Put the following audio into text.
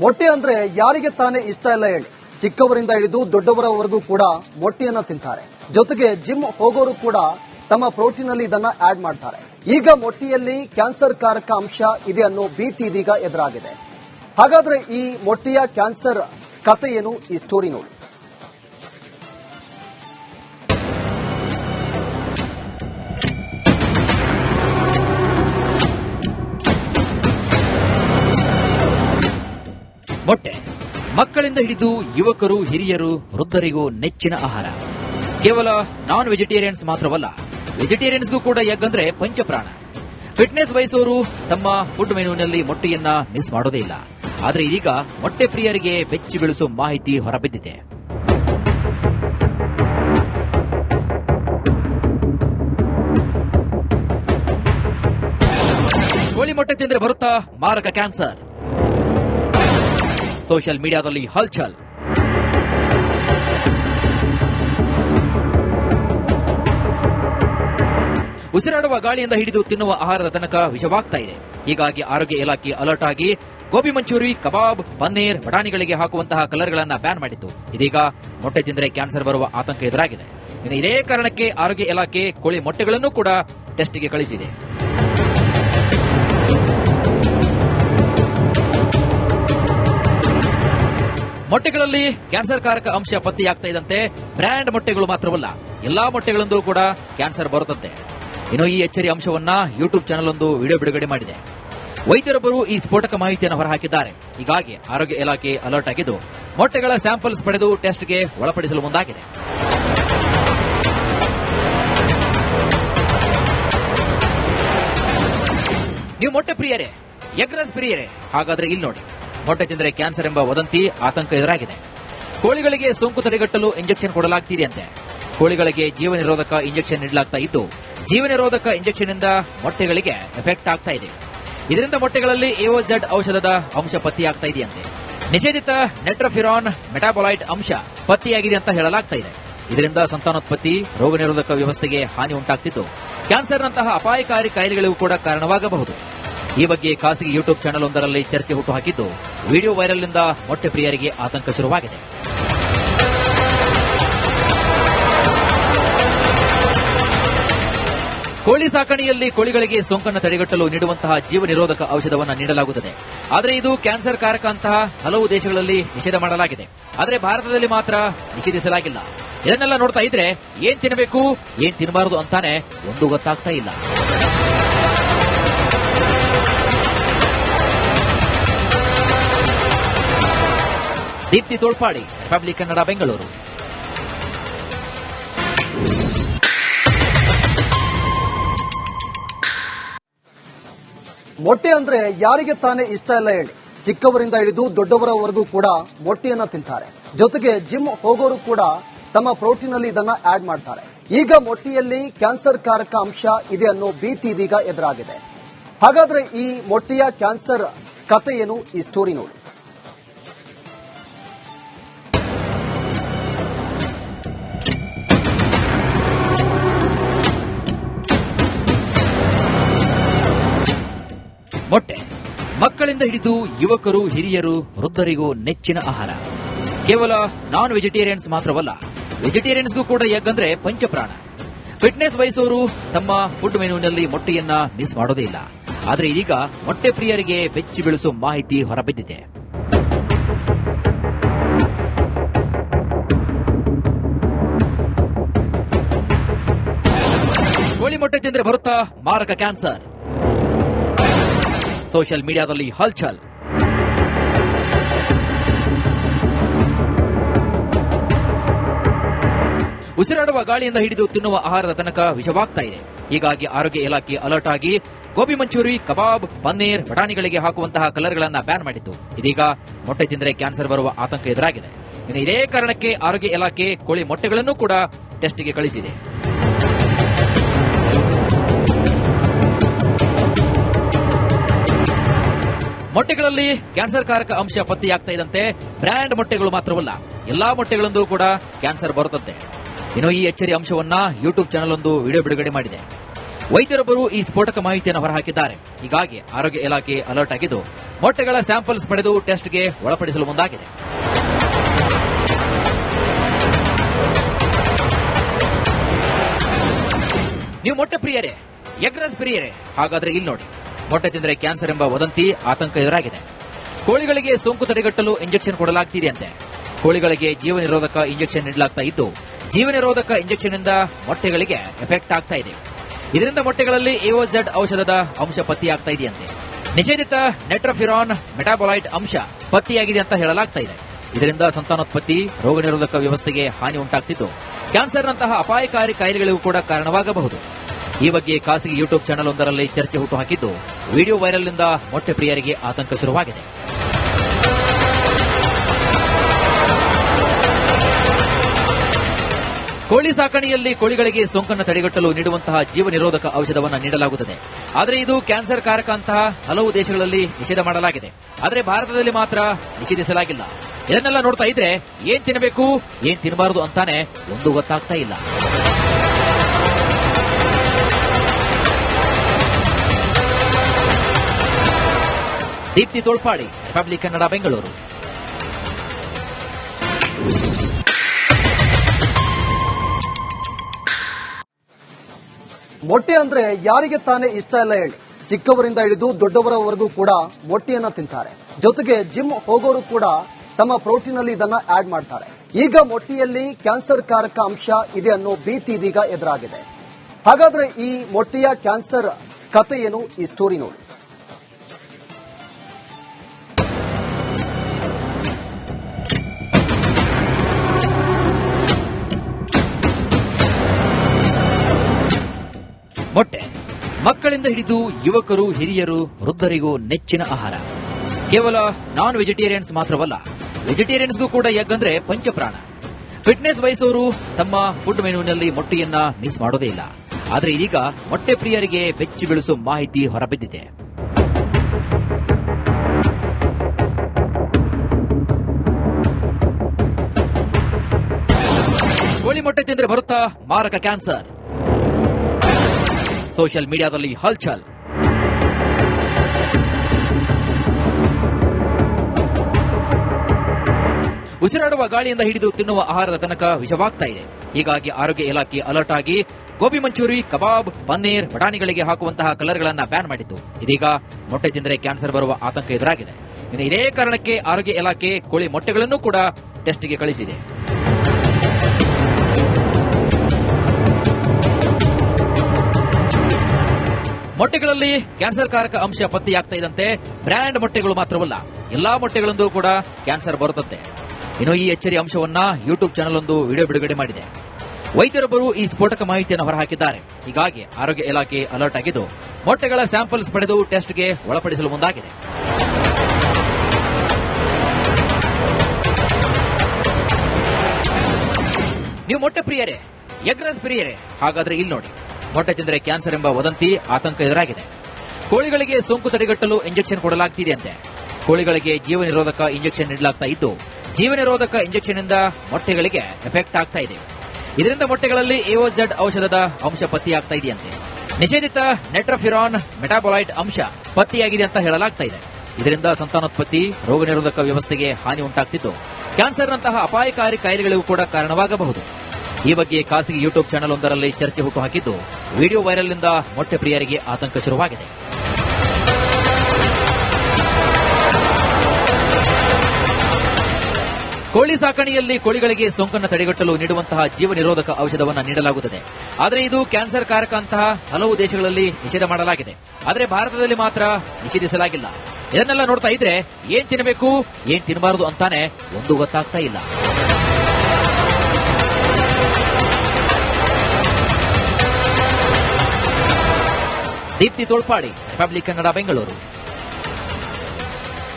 ಮೊಟ್ಟೆ ಅಂದ್ರೆ ಯಾರಿಗೆ ತಾನೇ ಇಷ್ಟ ಇಲ್ಲ ಹೇಳಿ. ಚಿಕ್ಕವರಿಂದ ಹಿಡಿದು ದೊಡ್ಡವರವರೆಗೂ ಕೂಡ ಮೊಟ್ಟೆಯನ್ನ ತಿಂತಾರೆ. ಜೊತೆಗೆ ಜಿಮ್ ಹೋಗೋರು ಕೂಡ ತಮ್ಮ ಪ್ರೋಟೀನ್ ಅಲ್ಲಿ ಇದನ್ನ ಆಡ್ ಮಾಡ್ತಾರೆ. ಈಗ ಮೊಟ್ಟೆಯಲ್ಲಿ ಕ್ಯಾನ್ಸರ್ ಕಾರಕ ಅಂಶ ಇದೆ ಅನ್ನೋ ಭೀತಿ ಇದೀಗ ಎದುರಾಗಿದೆ. ಹಾಗಾದ್ರೆ ಈ ಮೊಟ್ಟೆಯ ಕ್ಯಾನ್ಸರ್ ಕಥೆ ಏನು? ಈ ಸ್ಟೋರಿ ನೋಡಿ. ಮೊಟ್ಟೆ ಮಕ್ಕಳಿಂದ ಹಿಡಿದು ಯುವಕರು, ಹಿರಿಯರು, ವೃದ್ಧರಿಗೂ ನೆಚ್ಚಿನ ಆಹಾರ. ಕೇವಲ ನಾನ್ ವೆಜಿಟೇರಿಯನ್ಸ್ ಮಾತ್ರವಲ್ಲ ವೆಜಿಟೇರಿಯನ್ಸ್ಗೂ ಕೂಡ ಅಂದ್ರೆ ಪಂಚಪ್ರಾಣ. ಫಿಟ್ನೆಸ್ ಬಯಸೋರು ತಮ್ಮ ಫುಡ್ ಮೆನುವಿನಲ್ಲಿ ಮೊಟ್ಟೆಯನ್ನ ಮಿಸ್ ಮಾಡೋದೇ ಇಲ್ಲ. ಆದರೆ ಇದೀಗ ಮೊಟ್ಟೆ ಪ್ರಿಯರಿಗೆ ಬೆಚ್ಚಿ ಬೀಳಿಸುವ ಮಾಹಿತಿ ಹೊರಬಿದ್ದಿದೆ. ಕೋಳಿ ಮೊಟ್ಟೆ ತಿಂದ್ರೆ ಬರುತ್ತಾ ಮಾರಕ ಕ್ಯಾನ್ಸರ್. ಸೋಷಿಯಲ್ ಮೀಡಿಯಾದಲ್ಲಿ ಹಲ್ಚಲ್. ಉಸಿರಾಡುವ ಗಾಳಿಯಿಂದ ಹಿಡಿದು ತಿನ್ನುವ ಆಹಾರದ ತನಕ ವಿಷವಾಗ್ತಾ ಇದೆ. ಹೀಗಾಗಿ ಆರೋಗ್ಯ ಇಲಾಖೆ ಅಲರ್ಟ್ ಆಗಿ ಗೋಬಿ ಮಂಚೂರಿ, ಕಬಾಬ್, ಪನ್ನೀರ್, ಬಟಾಣಿಗಳಿಗೆ ಹಾಕುವಂತಹ ಕಲರ್ಗಳನ್ನು ಬ್ಯಾನ್ ಮಾಡಿತ್ತು. ಇದೀಗ ಮೊಟ್ಟೆ ತಿಂದರೆ ಕ್ಯಾನ್ಸರ್ ಬರುವ ಆತಂಕ ಎದುರಾಗಿದೆ. ಇನ್ನು ಇದೇ ಕಾರಣಕ್ಕೆ ಆರೋಗ್ಯ ಇಲಾಖೆ ಕೋಳಿ ಮೊಟ್ಟೆಗಳನ್ನು ಕೂಡ ಟೆಸ್ಟ್ಗೆ ಕಳಿಸಿದೆ. ಮೊಟ್ಟೆಗಳಲ್ಲಿ ಕ್ಯಾನ್ಸರ್ ಕಾರಕ ಅಂಶ ಪತ್ತೆಯಾಗ್ತಾ ಇದ್ದಂತೆ ಬ್ರ್ಯಾಂಡ್ ಮೊಟ್ಟೆಗಳು ಮಾತ್ರವಲ್ಲ, ಎಲ್ಲಾ ಮೊಟ್ಟೆಗಳಂದೂ ಕೂಡ ಕ್ಯಾನ್ಸರ್ ಬರುತ್ತಂತೆ. ಇನ್ನು ಈ ಎಚ್ಚರಿ ಅಂಶವನ್ನ ಯೂಟ್ಯೂಬ್ ಚಾನೆಲ್ ಒಂದು ವಿಡಿಯೋ ಬಿಡುಗಡೆ ಮಾಡಿದೆ. ವೈದ್ಯರೊಬ್ಬರು ಈ ಸ್ಫೋಟಕ ಮಾಹಿತಿಯನ್ನು ಹೊರಹಾಕಿದ್ದಾರೆ. ಹೀಗಾಗಿ ಆರೋಗ್ಯ ಇಲಾಖೆ ಅಲರ್ಟ್ ಆಗಿದ್ದು, ಮೊಟ್ಟೆಗಳ ಸ್ಯಾಂಪಲ್ಸ್ ಪಡೆದು ಟೆಸ್ಟ್ಗೆ ಒಳಪಡಿಸಲು ಮುಂದಾಗಿದೆ. ನೀವು ಮೊಟ್ಟೆ ಪ್ರಿಯರೇ ಎಗ್ರಸ್ ಪ್ರಿಯರೇ, ಹಾಗಾದ್ರೆ ಇಲ್ಲಿ ನೋಡಿ ಮೊಟ್ಟೆ ತಿಂದರೆ ಕ್ಯಾನ್ಸರ್ ಎಂಬ ವದಂತಿ ಆತಂಕ ಎದುರಾಗಿದೆ. ಕೋಳಿಗಳಿಗೆ ಸೋಂಕು ತಡೆಗಟ್ಟಲು ಇಂಜೆಕ್ಷನ್ ಕೊಡಲಾಗ್ತಿದೆಯಂತೆ. ಕೋಳಿಗಳಿಗೆ ಜೀವ ನಿರೋಧಕ ಇಂಜೆಕ್ಷನ್ ನೀಡಲಾಗ್ತಾ ಇದ್ದು ಜೀವ ನಿರೋಧಕ ಇಂಜೆಕ್ಷನ್ ಇಂದ ಮೊಟ್ಟೆಗಳಿಗೆ ಎಫೆಕ್ಟ್ ಆಗ್ತಾ ಇದೆ. ಇದರಿಂದ ಮೊಟ್ಟೆಗಳಲ್ಲಿ ಎಒಜೆಡ್ ಔಷಧದ ಅಂಶ ಪತ್ತೆಯಾಗ್ತಾ ಇದೆಯಂತೆ. ನಿಷೇಧಿತ ನೆಟ್ರಫಿರಾನ್ ಮೆಟಾಬೊಲೈಟ್ ಅಂಶ ಪತ್ತೆಯಾಗಿದೆ ಅಂತ ಹೇಳಲಾಗ್ತಾ ಇದೆ. ಇದರಿಂದ ಸಂತಾನೋತ್ಪತ್ತಿ ರೋಗ ನಿರೋಧಕ ವ್ಯವಸ್ಥೆಗೆ ಹಾನಿ ಉಂಟಾಗ್ತಿದ್ದು. ಕ್ಯಾನ್ಸರ್ನಂತಹ ಅಪಾಯಕಾರಿ ಕಾಯಿಲೆಗಳಿಗೂ ಕೂಡ ಕಾರಣವಾಗಬಹುದು. ಈ ಬಗ್ಗೆ ಖಾಸಗಿ ಯೂಟ್ಯೂಬ್ ಚಾನೆಲ್ ಒಂದರಲ್ಲಿ ಚರ್ಚೆ ಹುಟ್ಟುಹಾಕಿದ್ದು, ವಿಡಿಯೋ ವೈರಲ್ನಿಂದ ಮೊಟ್ಟೆ ಪ್ರಿಯರಿಗೆ ಆತಂಕ ಶುರುವಾಗಿದೆ. ಕೋಳಿ ಸಾಕಣೆಯಲ್ಲಿ ಕೋಳಿಗಳಿಗೆ ಸೋಂಕನ್ನು ತಡೆಗಟ್ಟಲು ನೀಡುವಂತಹ ಜೀವ ನಿರೋಧಕ ಔಷಧವನ್ನು ನೀಡಲಾಗುತ್ತದೆ. ಆದರೆ ಇದು ಕ್ಯಾನ್ಸರ್ ಕಾರಕ ಅಂತಹ ಹಲವು ದೇಶಗಳಲ್ಲಿ ನಿಷೇಧ ಮಾಡಲಾಗಿದೆ. ಆದರೆ ಭಾರತದಲ್ಲಿ ಮಾತ್ರ ನಿಷೇಧಿಸಲಾಗಿಲ್ಲ. ಇದನ್ನೆಲ್ಲ ನೋಡ್ತಾ ಇದ್ರೆ ಏನ್ ತಿನ್ನಬೇಕು ಏನ್ ತಿನ್ನಬಾರದು ಅಂತಾನೆ ಒಂದು ಗೊತ್ತಾಗ್ತಾ ಇಲ್ಲ. ದೀಪ್ತಿ ತೋಳ್ಪಾಡಿ ರಿಪಬ್ಲಿಕ್ ಕನ್ನಡ ಬೆಂಗಳೂರು ಮೊಟ್ಟೆ ಅಂದ್ರೆ ಯಾರಿಗೆ ತಾನೇ ಇಷ್ಟ ಇಲ್ಲ ಹೇಳಿ. ಚಿಕ್ಕವರಿಂದ ಹಿಡಿದು ದೊಡ್ಡವರವರೆಗೂ ಕೂಡ ಮೊಟ್ಟೆಯನ್ನ ತಿಂತಾರೆ. ಜೊತೆಗೆ ಜಿಮ್ ಹೋಗೋರು ಕೂಡ ತಮ್ಮ ಪ್ರೋಟೀನ್ ಅಲ್ಲಿ ಇದನ್ನ ಆಡ್ ಮಾಡ್ತಾರೆ. ಈಗ ಮೊಟ್ಟೆಯಲ್ಲಿ ಕ್ಯಾನ್ಸರ್ ಕಾರಕ ಅಂಶ ಇದೆ ಅನ್ನೋ ಭೀತಿ ಇದೀಗ ಎದುರಾಗಿದೆ. ಹಾಗಾದ್ರೆ ಈ ಮೊಟ್ಟೆಯ ಕ್ಯಾನ್ಸರ್ ಕಥೆ ಏನು? ಈ ಸ್ಟೋರಿ ನೋಡಿ. ಮೊಟ್ಟೆ. ಮಕ್ಕಳಿಂದ ಹಿಡಿದು ಯುವಕರು, ಹಿರಿಯರು, ವೃದ್ಧರಿಗೂ ನೆಚ್ಚಿನ ಆಹಾರ. ಕೇವಲ ನಾನ್ ವೆಜಿಟೇರಿಯನ್ಸ್ ಮಾತ್ರವಲ್ಲ ವೆಜಿಟೇರಿಯನ್ಸ್ಗೂ ಕೂಡ ಯಾಕಂದ್ರೆ ಪಂಚಪ್ರಾಣ. ಫಿಟ್ನೆಸ್ ಬಯಸೋರು ತಮ್ಮ ಫುಡ್ ಮೆನುವಿನಲ್ಲಿ ಮೊಟ್ಟೆಯನ್ನ ಮಿಸ್ ಮಾಡೋದೇ ಇಲ್ಲ. ಆದರೆ ಇದೀಗ ಮೊಟ್ಟೆ ಪ್ರಿಯರಿಗೆ ಬೆಚ್ಚಿ ಬೀಳಿಸುವ ಮಾಹಿತಿ ಹೊರಬಿದ್ದಿದೆ. ಕೋಳಿ ಮೊಟ್ಟೆ ತಿಂದ್ರೆ ಬರುತ್ತಾ ಮಾರಕ ಕ್ಯಾನ್ಸರ್? ಸೋಷಿಯಲ್ ಮೀಡಿಯಾದಲ್ಲಿ ಹಲ್ಚಲ್. ಉಸಿರಾಡುವ ಗಾಳಿಯಿಂದ ಹಿಡಿದು ತಿನ್ನುವ ಆಹಾರದ ತನಕ ವಿಷವಾಗ್ತಾ ಇದೆ. ಹೀಗಾಗಿ ಆರೋಗ್ಯ ಇಲಾಖೆ ಅಲರ್ಟ್ ಆಗಿ ಗೋಬಿ ಮಂಚೂರಿ, ಕಬಾಬ್, ಪನ್ನೀರ್, ಬಟಾಣಿಗಳಿಗೆ ಹಾಕುವಂತಹ ಕಲರ್ಗಳನ್ನ ಬ್ಯಾನ್ ಮಾಡಿತ್ತು. ಇದೀಗ ಮೊಟ್ಟೆ ತಿಂದರೆ ಕ್ಯಾನ್ಸರ್ ಬರುವ ಆತಂಕ ಎದುರಾಗಿದೆ. ಇನ್ನು ಇದೇ ಕಾರಣಕ್ಕೆ ಆರೋಗ್ಯ ಇಲಾಖೆ ಕೋಳಿ ಮೊಟ್ಟೆಗಳನ್ನು ಕೂಡ ಟೆಸ್ಟ್ಗೆ ಕಳಿಸಿದೆ. ಮೊಟ್ಟೆಗಳಲ್ಲಿ ಕ್ಯಾನ್ಸರ್ ಕಾರಕ ಅಂಶ ಪತ್ತೆಯಾಗ್ತಾ ಇದ್ದಂತೆ ಬ್ರ್ಯಾಂಡ್ ಮೊಟ್ಟೆಗಳು ಮಾತ್ರವಲ್ಲ, ಎಲ್ಲಾ ಮೊಟ್ಟೆಗಳಂದೂ ಕೂಡ ಕ್ಯಾನ್ಸರ್ ಬರುತ್ತಂತೆ. ಇನ್ನು ಈ ಎಚ್ಚರಿ ಅಂಶವನ್ನ ಯೂಟ್ಯೂಬ್ ಚಾನೆಲ್ ಒಂದು ವಿಡಿಯೋ ಬಿಡುಗಡೆ ಮಾಡಿದೆ. ವೈದ್ಯರೊಬ್ಬರು ಈ ಸ್ಫೋಟಕ ಮಾಹಿತಿಯನ್ನು ಹೊರಹಾಕಿದ್ದಾರೆ. ಹೀಗಾಗಿ ಆರೋಗ್ಯ ಇಲಾಖೆ ಅಲರ್ಟ್ ಆಗಿದ್ದು, ಮೊಟ್ಟೆಗಳ ಸ್ಯಾಂಪಲ್ಸ್ ಪಡೆದು ಟೆಸ್ಟ್ಗೆ ಒಳಪಡಿಸಲು ಮುಂದಾಗಿದೆ. ನೀವು ಮೊಟ್ಟೆ ಪ್ರಿಯರೇ ಎಗ್ರಸ್ ಪ್ರಿಯರೇ, ಹಾಗಾದ್ರೆ ಇಲ್ಲಿ ನೋಡಿ ಮೊಟ್ಟೆ ತಿಂದರೆ ಕ್ಯಾನ್ಸರ್ ಎಂಬ ವದಂತಿ ಆತಂಕ ಎದುರಾಗಿದೆ. ಕೋಳಿಗಳಿಗೆ ಸೋಂಕು ತಡೆಗಟ್ಟಲು ಇಂಜೆಕ್ಷನ್ ಕೊಡಲಾಗ್ತಿದೆಯಂತೆ. ಕೋಳಿಗಳಿಗೆ ಜೀವ ನಿರೋಧಕ ಇಂಜೆಕ್ಷನ್ ನೀಡಲಾಗ್ತಾ ಇದ್ದು ಜೀವ ನಿರೋಧಕ ಇಂಜೆಕ್ಷನ್ ಇಂದ ಮೊಟ್ಟೆಗಳಿಗೆ ಎಫೆಕ್ಟ್ ಆಗ್ತಾ ಇದೆ. ಇದರಿಂದ ಮೊಟ್ಟೆಗಳಲ್ಲಿ ಎಒಜೆಡ್ ಔಷಧದ ಅಂಶ ಪತ್ತೆಯಾಗ್ತಾ ಇದೆಯಂತೆ. ನಿಷೇಧಿತ ನೆಟ್ರೋಫಿರಾನ್ ಮೆಟಾಬೊಲೈಟ್ ಅಂಶ ಪತ್ತೆಯಾಗಿದೆ ಅಂತ ಹೇಳಲಾಗ್ತಾ ಇದೆ. ಇದರಿಂದ ಸಂತಾನೋತ್ಪತ್ತಿ ರೋಗ ನಿರೋಧಕ ವ್ಯವಸ್ಥೆಗೆ ಹಾನಿ ಉಂಟಾಗ್ತಿದ್ದು. ಕ್ಯಾನ್ಸರ್ನಂತಹ ಅಪಾಯಕಾರಿ ಕಾಯಿಲೆಗಳಿಗೂ ಕೂಡ ಕಾರಣವಾಗಬಹುದು. ಈ ಬಗ್ಗೆ ಖಾಸಗಿ ಯೂಟ್ಯೂಬ್ ಚಾನೆಲ್ ಒಂದರಲ್ಲಿ ಚರ್ಚೆ ಹುಟ್ಟುಹಾಕಿದ್ದು ವಿಡಿಯೋ ವೈರಲ್ನಿಂದ ಮೊಟ್ಟೆ ಪ್ರಿಯರಿಗೆ ಆತಂಕ ಶುರುವಾಗಿದೆ. ಕೋಳಿ ಸಾಕಣೆಯಲ್ಲಿ ಕೋಳಿಗಳಿಗೆ ಸೋಂಕನ್ನು ತಡೆಗಟ್ಟಲು ನೀಡುವಂತಹ ಜೀವ ನಿರೋಧಕ ಔಷಧವನ್ನು ನೀಡಲಾಗುತ್ತದೆ. ಆದರೆ ಇದು ಕ್ಯಾನ್ಸರ್ ಕಾರಕ ಅಂತಹ ಹಲವು ದೇಶಗಳಲ್ಲಿ ನಿಷೇಧ ಮಾಡಲಾಗಿದೆ. ಆದರೆ ಭಾರತದಲ್ಲಿ ಮಾತ್ರ ನಿಷೇಧಿಸಲಾಗಿಲ್ಲ. ಇದನ್ನೆಲ್ಲ ನೋಡ್ತಾ ಇದ್ರೆ ಏನ್ ತಿನ್ನಬೇಕು, ಏನ್ ತಿನ್ನಬಾರದು ಅಂತಾನೆ ಒಂದು ಗೊತ್ತಾಗ್ತಾ ಇಲ್ಲ. ದೀಪ್ತಿ ತೋಳ್ಪಾಡಿ ರಿಪಬ್ಲಿಕ್ ಕನ್ನಡ ಬೆಂಗಳೂರು ಮೊಟ್ಟೆ ಅಂದ್ರೆ ಯಾರಿಗೆ ತಾನೇ ಇಷ್ಟ ಇಲ್ಲ ಹೇಳಿ. ಚಿಕ್ಕವರಿಂದ ಹಿಡಿದು ದೊಡ್ಡವರವರೆಗೂ ಕೂಡ ಮೊಟ್ಟೆಯನ್ನ ತಿಂತಾರೆ. ಜೊತೆಗೆ ಜಿಮ್ ಹೋಗೋರು ಕೂಡ ತಮ್ಮ ಪ್ರೋಟೀನ್ ಅಲ್ಲಿ ಇದನ್ನ ಆಡ್ ಮಾಡ್ತಾರೆ. ಈಗ ಮೊಟ್ಟೆಯಲ್ಲಿ ಕ್ಯಾನ್ಸರ್ ಕಾರಕ ಅಂಶ ಇದೆ ಅನ್ನೋ ಭೀತಿ ಇದೀಗ ಎದುರಾಗಿದೆ. ಹಾಗಾದ್ರೆ ಈ ಮೊಟ್ಟೆಯ ಕ್ಯಾನ್ಸರ್ ಕಥೆ ಏನು? ಈ ಸ್ಟೋರಿ ನೋಡಿ. ಮಕ್ಕಳಿಂದ ಹಿಡಿದು ಯುವಕರು, ಹಿರಿಯರು, ವೃದ್ಧರಿಗೂ ನೆಚ್ಚಿನ ಆಹಾರ. ಕೇವಲ ನಾನ್ ವೆಜಿಟೇರಿಯನ್ಸ್ ಮಾತ್ರವಲ್ಲ, ವೆಜಿಟೇರಿಯನ್ಸ್ಗೂ ಕೂಡ ಅಂದ್ರೆ ಪಂಚಪ್ರಾಣ. ಫಿಟ್ನೆಸ್ ವಯಸ್ಸೋರು ತಮ್ಮ ಫುಡ್ ಮೆನುವಿನಲ್ಲಿ ಮೊಟ್ಟೆಯನ್ನ ಮಿಸ್ ಮಾಡೋದೇ ಇಲ್ಲ. ಆದರೆ ಇದೀಗ ಮೊಟ್ಟೆ ಪ್ರಿಯರಿಗೆ ಬೆಚ್ಚಿ ಬೀಳಿಸುವ ಮಾಹಿತಿ ಹೊರಬಿದ್ದಿದೆ. ಕೋಳಿ ಮೊಟ್ಟೆ ತಿಂದ್ರೆ ಬರುತ್ತಾ ಮಾರಕ ಕ್ಯಾನ್ಸರ್? ಸೋಷಿಯಲ್ ಮೀಡಿಯಾದಲ್ಲಿ ಹಲ್ಚಲ್. ಉಸಿರಾಡುವ ಗಾಳಿಯಿಂದ ಹಿಡಿದು ತಿನ್ನುವ ಆಹಾರದ ತನಕ ವಿಷವಾಗ್ತಾ ಇದೆ. ಹೀಗಾಗಿ ಆರೋಗ್ಯ ಇಲಾಖೆ ಅಲರ್ಟ್ ಆಗಿ ಗೋಬಿ ಮಂಚೂರಿ, ಕಬಾಬ್, ಪನ್ನೀರ್, ಬಟಾಣಿಗಳಿಗೆ ಹಾಕುವಂತಹ ಕಲರ್ಗಳನ್ನು ಬ್ಯಾನ್ ಮಾಡಿತ್ತು. ಇದೀಗ ಮೊಟ್ಟೆ ತಿಂದರೆ ಕ್ಯಾನ್ಸರ್ ಬರುವ ಆತಂಕ ಎದುರಾಗಿದೆ. ಇದೇ ಕಾರಣಕ್ಕೆ ಆರೋಗ್ಯ ಇಲಾಖೆ ಕೋಳಿ ಮೊಟ್ಟೆಗಳನ್ನು ಕೂಡ ಟೆಸ್ಟ್ಗೆ ಕಳಿಸಿದೆ. ಮೊಟ್ಟೆಗಳಲ್ಲಿ ಕ್ಯಾನ್ಸರ್ ಕಾರಕ ಅಂಶ ಪತ್ತೆಯಾಗ್ತಾ ಇದ್ದಂತೆ ಬ್ರ್ಯಾಂಡ್ ಮೊಟ್ಟೆಗಳು ಮಾತ್ರವಲ್ಲ, ಎಲ್ಲಾ ಮೊಟ್ಟೆಗಳಂದು ಕೂಡ ಕ್ಯಾನ್ಸರ್ ಬರುತ್ತಂತೆ. ಇನ್ನು ಈ ಎಚ್ಚರಿ ಅಂಶವನ್ನ ಯೂಟ್ಯೂಬ್ ಚಾನೆಲ್ ಒಂದು ವಿಡಿಯೋ ಬಿಡುಗಡೆ ಮಾಡಿದೆ. ವೈದ್ಯರೊಬ್ಬರು ಈ ಸ್ಫೋಟಕ ಮಾಹಿತಿಯನ್ನು ಹೊರಹಾಕಿದ್ದಾರೆ. ಹೀಗಾಗಿ ಆರೋಗ್ಯ ಇಲಾಖೆ ಅಲರ್ಟ್ ಆಗಿದ್ದು, ಮೊಟ್ಟೆಗಳ ಸ್ಯಾಂಪಲ್ಸ್ ಪಡೆದು ಟೆಸ್ಟ್ಗೆ ಒಳಪಡಿಸಲು ಮುಂದಾಗಿದೆ. ನೀವು ಮೊಟ್ಟೆ ಪ್ರಿಯರೇ ಎಗ್ರಸ್ ಪ್ರಿಯರೇ, ಹಾಗಾದ್ರೆ ಇಲ್ಲಿ ನೋಡಿ ಮೊಟ್ಟೆ ತಿಂದರೆ ಕ್ಯಾನ್ಸರ್ ಎಂಬ ವದಂತಿ ಆತಂಕ ಎದುರಾಗಿದೆ. ಕೋಳಿಗಳಿಗೆ ಸೋಂಕು ತಡೆಗಟ್ಟಲು ಇಂಜೆಕ್ಷನ್ ಕೊಡಲಾಗ್ತಿದೆಯಂತೆ ಕೋಳಿಗಳಿಗೆ ಜೀವ ನಿರೋಧಕ ಇಂಜೆಕ್ಷನ್ ನೀಡಲಾಗ್ತಾ ಇದ್ದು ಜೀವ ನಿರೋಧಕ ಇಂಜೆಕ್ಷನ್ ಇಂದ ಮೊಟ್ಟೆಗಳಿಗೆ ಎಫೆಕ್ಟ್ ಆಗ್ತಾ ಇದೆ. ಇದರಿಂದ ಮೊಟ್ಟೆಗಳಲ್ಲಿ ಎಒಜೆಡ್ ಔಷಧದ ಅಂಶ ಪತ್ತೆಯಾಗ್ತಾ ಇದೆಯಂತೆ ನಿಷೇಧಿತ ನೆಟ್ರಫಿರಾನ್ ಮೆಟಾಬೊಲೈಟ್ ಅಂಶ ಪತ್ತೆಯಾಗಿದೆ ಅಂತ ಹೇಳಲಾಗ್ತಾ ಇದೆ. ಇದರಿಂದ ಸಂತಾನೋತ್ಪತ್ತಿ ರೋಗ ನಿರೋಧಕ ವ್ಯವಸ್ಥೆಗೆ ಹಾನಿ ಉಂಟಾಗ್ತಿದ್ದು. ಕ್ಯಾನ್ಸರ್ನಂತಹ ಅಪಾಯಕಾರಿ ಕಾಯಿಲೆಗಳಿಗೂ ಕೂಡ ಕಾರಣವಾಗಬಹುದು. ಈ ಬಗ್ಗೆ ಖಾಸಗಿ ಯೂಟ್ಯೂಬ್ ಚಾನೆಲ್ ಒಂದರಲ್ಲಿ ಚರ್ಚೆ ಹುಟ್ಟುಹಾಕಿದ್ದು ವಿಡಿಯೋ ವೈರಲ್ನಿಂದ ಮೊಟ್ಟೆ ಪ್ರಿಯರಿಗೆ ಆತಂಕ ಶುರುವಾಗಿದೆ. ಕೋಳಿ ಸಾಕಣೆಯಲ್ಲಿ ಕೋಳಿಗಳಿಗೆ ಸೋಂಕನ್ನು ತಡೆಗಟ್ಟಲು ನೀಡುವಂತಹ ಜೀವ ನಿರೋಧಕ ಔಷಧವನ್ನು ನೀಡಲಾಗುತ್ತದೆ. ಆದರೆ ಇದು ಕ್ಯಾನ್ಸರ್ ಕಾರಕ ಅಂತಹ ಹಲವು ದೇಶಗಳಲ್ಲಿ ನಿಷೇಧ ಮಾಡಲಾಗಿದೆ. ಆದರೆ ಭಾರತದಲ್ಲಿ ಮಾತ್ರ ನಿಷೇಧಿಸಲಾಗಿಲ್ಲ. ಇದನ್ನೆಲ್ಲ ನೋಡ್ತಾ ಇದ್ರೆ ಏನ್ ತಿನ್ನಬೇಕು ಏನ್ ತಿನ್ನಬಾರದು ಅಂತಾನೆ ಒಂದು ಗೊತ್ತಾಗ್ತಾ ಇಲ್ಲ. ದೀಪ್ತಿ ತೋಳ್ಪಾಡಿ ರಿಪಬ್ಲಿಕ್ ಕನ್ನಡ ಬೆಂಗಳೂರು